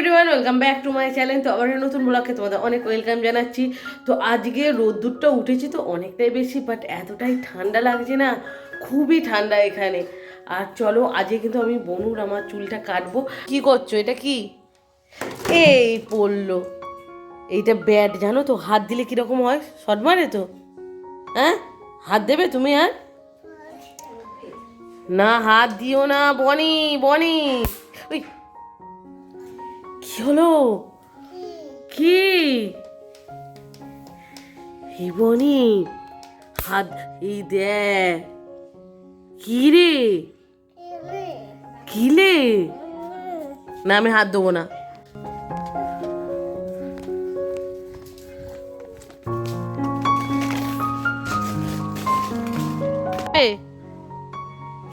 Everyone welcome back to my channel তো আবার নতুন ব্লগে তোমাদের অনেক ওয়েলকাম জানাচ্ছি। তো আজকে রোদ্দুরটা উঠেছে তো অনেকটাই বেশি বাট এতটাই ঠান্ডা লাগছে না, খুবই ঠান্ডা এখানে। আর চলো, আজকে কিন্তু আমি বনুর আমার চুলটা কাটবো। কি করছ? এটা কি? এই পড়ল। এইটা ব্যাট জানো তো? হাত দিলে কীরকম হয়? শট মারে তো? হ্যাঁ? হাত দেবে তুমি আর? না, হাত দিও না, বনি বনি। ওই কি হলো? কি? বনি হাত এই দে। কি রে? কি রে না আমি হাত দেবো না।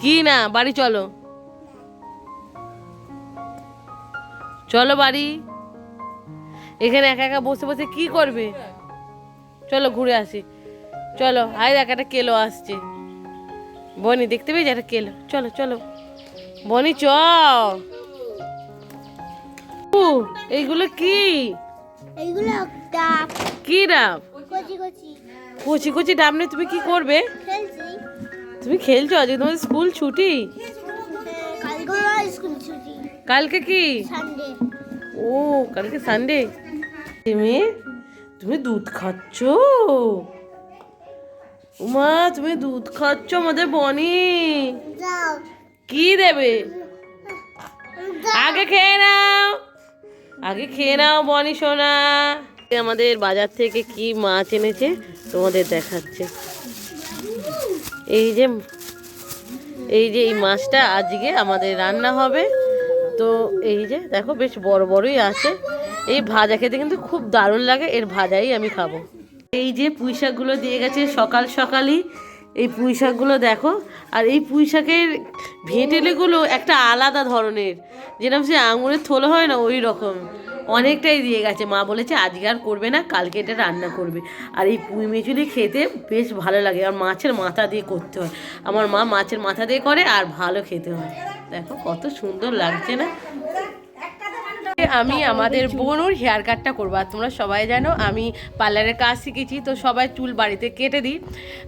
কি না বাড়ি চলো। চলো বাড়ি। এখানে একা একা বসে বসে কি করবে? চলো ঘুরে আসি। চলো আয় দেখ একটা কেলো আসছে। বনি দেখতে পেয়েছি একটা কেলো? চলো চলো। বনি চ। এইগুলো কি? এইগুলো ডাব। কি ডাব? কচি কচি। কচি কচি ডাব নিয়ে তুমি কি করবে? তুমি খেলছো? আজকে তোমাদের স্কুল ছুটি? কালকে স্কুল ছুটি। কালকে কি? ও কালকে সানডে তুমি তুমি দুধ খাচ্ছ? উমা তুমি দুধ খাচ্ছ আমাদের বনি? কি দেবে? আগে খেয়ে নাও। আগে খেয়ে নাও বনি সোনা। আমাদের বাজার থেকে কি মাছ এনেছে তোমাদের দেখাচ্ছে। এই যে এই যে এই মাছটা আজকে আমাদের রান্না হবে। তো এই যে, দেখো বেশ বড় বড়ই আছে। এই ভাজা খেতে কিন্তু খুব দারুণ লাগে, এর ভাজাই আমি খাব। এই যে পুঁই শাকগুলো দিয়ে গেছে সকাল সকালই, এই পুঁই শাকগুলো দেখো। আর এই পুঁই শাকের ভেঁটেলেগুলো একটা আলাদা ধরনের, যেরকম সে আঙুরের থোলো হয় না, ওই রকম। অনেকটাই দিয়ে গেছে। মা বলেছে, আজকে আর করবে না, কালকে এটা রান্না করবে। আর এই পুঁই মেচুলি খেতে বেশ ভালো লাগে। আর মাছের মাথা দিয়ে করতে হয়। আমার মা মাছের মাথা দিয়ে করে আর ভালো খেতে হয়। দেখো কত সুন্দর লাগছে না? আমি আমাদের বোনুর হেয়ার কাটটা করব। আর তোমরা সবাই জানো আমি পার্লারের কাজ শিখেছি তো সবাই চুল বাড়িতে কেটে দিই।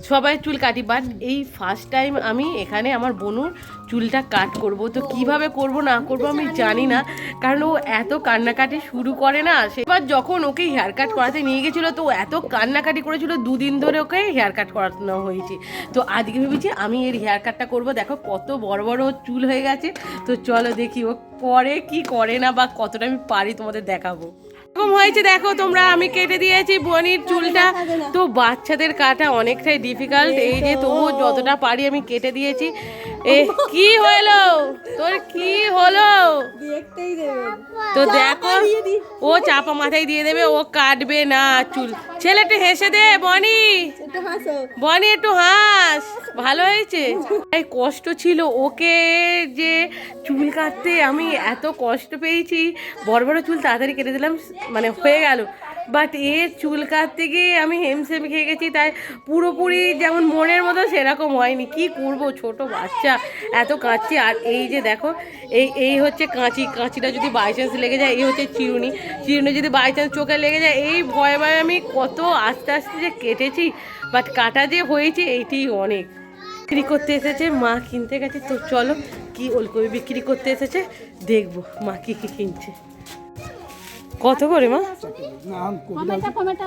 সবাই চুল কাটি বাট এই ফার্স্ট টাইম আমি এখানে আমার বোনুর চুলটা কাট করব। তো কীভাবে করব না করব আমি জানি। না কারণ ও এত কান্নাকাটি শুরু করে না সেবার যখন ওকে হেয়ার কাট করাতে নিয়ে গেছিল তো ও এত কান্নাকাটি করেছিল দুদিন ধরে ওকে হেয়ার কাট করানো হয়েছে। তো আজকে ভেবেছি আমি এর হেয়ার কাটটা করব। দেখো কত বড় বড় চুল হয়ে গেছে। তো চলো দেখি ও করে কি করে না বা কতটা আমি পারি তোমাদের দেখাবো। এরকম হয়েছে দেখো তোমরা আমি কেটে দিয়েছি বনির চুলটা। তো বাচ্চাদের কাটা অনেকটাই ডিফিকাল্ট এই যে তবু যতটা পারি আমি কেটে দিয়েছি। এ কি হলো? তোর কি হলো? তো দেখো ও চাপা মাথায় দিয়ে দেবে ও কাটবে না চুল। ছেলেটা হেসে দে বনি। বনি একটু হাস, ভালো হয়েছে। তাই কষ্ট ছিল ওকে যে চুল কাটতে, আমি এত কষ্ট পেয়েছি। বড় বড় চুল তাড়াতাড়ি কেটে দিলাম মানে হয়ে গেল। বাট এর চুল কাটতে গিয়ে আমি হেমসেম খেয়ে গেছি, তাই পুরোপুরি যেমন মনের মতো সেরকম হয়নি। কি করব? ছোট বাচ্চা, এত কাঁচি আর এই যে দেখো, এই এই হচ্ছে কাঁচি। কাঁচিটা যদি বাই চান্স লেগে যায়, এই হচ্ছে চিরুনি। চিরুনি যদি বাই চান্স চোখে লেগে যায়, এই ভয়ে ভয়ে আমি কত আস্তে আস্তে যে কেটেছি বাট কাটা যে হয়েছে এইটি অনেক। বিক্রি করতে এসেছে, মা কিনতে গেছে। তো চলো, কি ওলকপি বিক্রি করতে এসেছে, দেখব মা কি কি কিনছে। কত করে মা?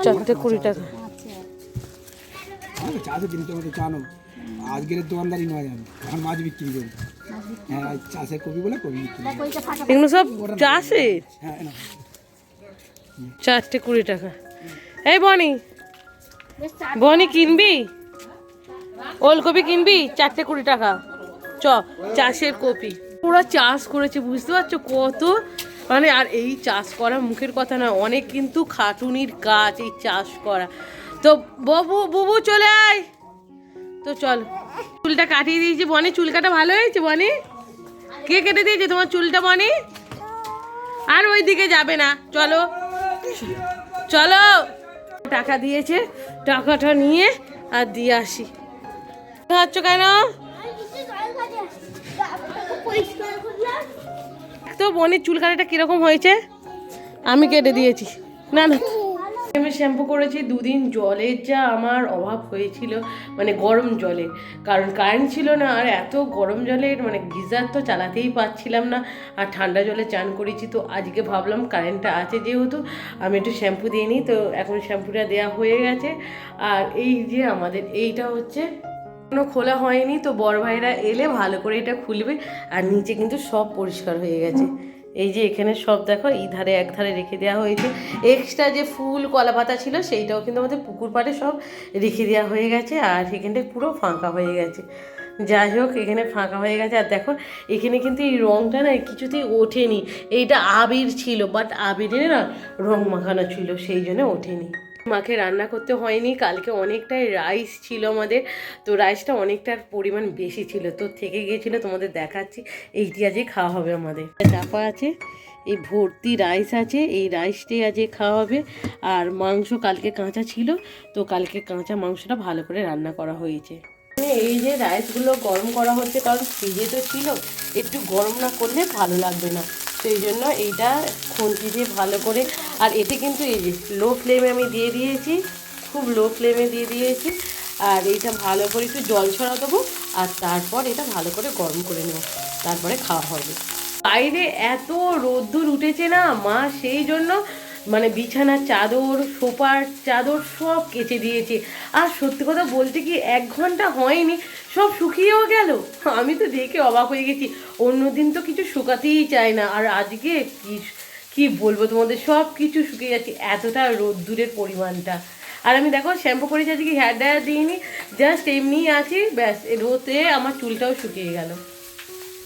চারটে কুড়ি টাকা। চাষের দিন তোমাকে জানো আজকের দোকানদারি নয় আমি এখন মাছ বিক্রি করি হ্যাঁ চাষের কপি বলে কপি বিক্রি এগুলো সব চাষের হ্যাঁ চারটে কুড়ি টাকা। এই বনি বনি কিনবি? ওলকপি কিনবি? চারটে কুড়ি টাকা। চ চাষের কপি। পুরো চাষ করেছে বুঝতে পারছ? কত মানে আর এই চাষ করা মুখের কথা না অনেক কিন্তু খাটুনির কাজ এই চাষ করা। তো বাবু, বুবু চলে আয়। তো চল, চুলটা কাটিয়ে দিয়েছি। বনি চুল কাটা ভালো হয়েছে বনি? কে কেটে দিয়েছে তোমার চুলটা বনি? আর ওই দিকে যাবে না। চলো চলো। টাকা দিয়েছে, টাকাটা নিয়ে আর দিয়ে আসি। হচ্ছ কেন? তো বোনের চুল কাটাটা কীরকম হয়েছে? আমি কেটে দিয়েছি। না না। আমি শ্যাম্পু করেছি, দুদিন জলের যা আমার অভাব হয়েছিল মানে গরম জলে। কারণ কারেন্ট ছিল না, আর এত গরম জলের মানে গিজার তো চালাতেই পারছিলাম না। আর ঠান্ডা জলে চান করেছি, তো আজকে ভাবলাম কারেন্টটা আছে যেহেতু, আমি একটু শ্যাম্পু দিয়ে নিই। তো এখন শ্যাম্পুটা দেওয়া হয়ে গেছে। আর এই যে আমাদের, এইটা হচ্ছে কোনো খোলা হয়নি, তো বড় ভাইরা এলে ভালো করে এটা খুলবে। আর নিচে কিন্তু সব পরিষ্কার হয়ে গেছে। এই যে এখানে সব দেখো এই ধারে এক ধারে রেখে দেওয়া হয়েছে। এক্সট্রা যে ফুল কলা পাতা ছিল, সেইটাও কিন্তু আমাদের পুকুর পাড়ে সব রেখে দেওয়া হয়ে গেছে। আর এখানটা পুরো ফাঁকা হয়ে গেছে। যাই হোক, এখানে ফাঁকা হয়ে গেছে। আর দেখো, এখানে কিন্তু এই রঙটা না কিছুতেই ওঠেনি। এইটা আবির ছিল বাট আবিরে না রং মাখানো ছিল, সেই জন্য ওঠেনি। মাকে রান্না করতে হয়নি, কালকে অনেকটাই রাইস ছিল আমাদের। তো রাইসটা অনেকটার পরিমাণ বেশি ছিল, তো থেকে গিয়েছিল, তোমাদের দেখাচ্ছি। এইটি আজকে খাওয়া হবে আমাদের। চাপা আছে, এই ভর্তি রাইস আছে, এই রাইসটাই আজকে খাওয়া হবে। আর মাংস কালকে কাঁচা ছিল, তো কালকে কাঁচা মাংসটা ভালো করে রান্না করা হয়েছে। মানে এই যে রাইসগুলো গরম করা হচ্ছে, কারণ ফ্রিজে তো ছিল, একটু গরম না করলে ভালো লাগবে না। সেই জন্য এইটা খুন্তি দিয়ে ভালো করে আর এতে কিন্তু এই যে লো ফ্লেমে আমি দিয়ে দিয়েছি, খুব লো ফ্লেমে দিয়ে দিয়েছি। আর এইটা ভালো করে একটু জল ছড়া দেবো, আর তারপর এটা ভালো করে গরম করে নেব। তারপরে খাওয়া হবে। বাইরে এত রোদ্দুর উঠেছে না, মা সেই জন্য মানে বিছানার চাদর, সোফার চাদর সব কেচে দিয়েছে। আর সত্যি কথা বলতে কি, এক ঘণ্টা হয়নি, সব শুকিয়েও গেল। আমি তো দেখে অবাক হয়ে গেছি। অন্যদিন তো কিছু শুকাতেই চায় না। আর আজকে কি কি বলব তোমাদের? সব কিছু শুকিয়ে যাচ্ছে, এতটা রোদ্দুরের পরিমাণটা। আর আমি দেখো শ্যাম্পু করেছি, আজকে হেয়ার ড্রায়ার দিইনি জাস্ট এমনিই আছি, ব্যাস রোদে আমার চুলটাও শুকিয়ে গেল।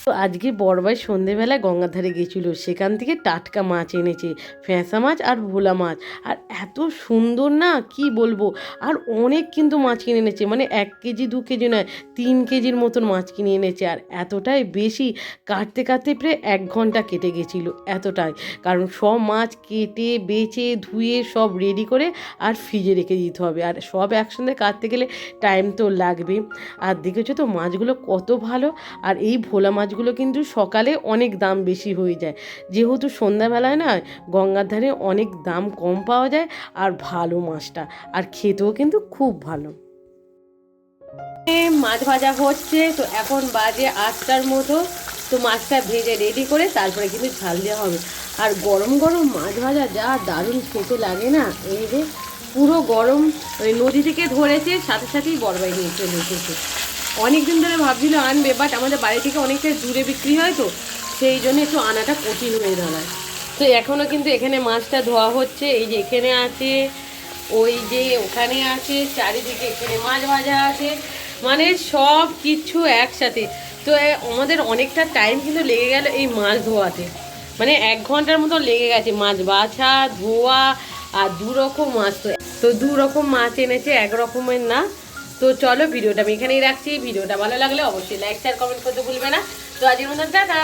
তো আজকে বড়বাই সন্ধেবেলায় গঙ্গার ধারে গেছিল। সেখান থেকে টাটকা মাছ এনেছে, ফ্যাঁসা মাছ আর ভোলা মাছ। আর এত সুন্দর না, কি বলব? আর অনেক কিন্তু মাছ কিনে এনেছে মানে এক কেজি, দু কেজি নয়, তিন কেজির মতন মাছ কিনে এনেছে। আর এতটাই বেশি, কাটতে কাটতে প্রায় এক ঘণ্টা কেটে গেছিল, এতটাই। কারণ সব মাছ কেটে বেছে ধুয়ে সব রেডি করে আর ফ্রিজে রেখে দিতে হবে। আর সব একসঙ্গে কাটতে গেলে টাইম তো লাগবে আর দেখেছ তো মাছগুলো কত ভালো? আর এই ভোলা মাছগুলো কিন্তু সকালে অনেক দাম বেশি হয়ে যায়। যেহেতু সন্ধ্যাবেলায় না গঙ্গার ধারে অনেক দাম কম পাওয়া যায় আর ভালো মাছটা, আর খেতেও কিন্তু খুব ভালো। মাছ ভাজা হচ্ছে, তো এখন বাজে আটটার মতো, তো মাছটা ভেজে রেডি করে তারপরে কিন্তু ঝাল দেওয়া হবে। আর গরম গরম মাছ ভাজা যা দারুণ খেতে লাগে না, এই যে পুরো গরম ওই নদী থেকে ধরেছে, সাথে সাথেই বড়বাই নিয়ে চলে এসেছে। অনেক দিন ধরে ভাবছিল আনবে বাট আমাদের বাড়ি থেকে অনেকটা দূরে বিক্রি হয় তো, সেই জন্য একটু আনাটা কঠিন হয়ে দাঁড়ায়। তো এখনও কিন্তু এখানে মাছটা ধোয়া হচ্ছে, এই যে এখানে আছে, ওই যে ওখানে আছে, চারিদিকে এখানে মাছ ভাজা আছে মানে সব কিছু একসাথে। তো আমাদের অনেকটা টাইম কিন্তু লেগে গেল এই মাছ ধোয়াতে। মানে এক ঘণ্টার মতো লেগে গেছে, মাছ বাছা, ধোয়া, আর দু রকম মাছ তো দু রকম মাছ এনেছে, এক রকমের না। তো চলো ভিডিওটা আমি এখানেই রাখছি। ভিডিওটা ভালো লাগলে অবশ্যই লাইক শেয়ার কমেন্ট করতে ভুলবে না। তো আজকের মতন টাটা।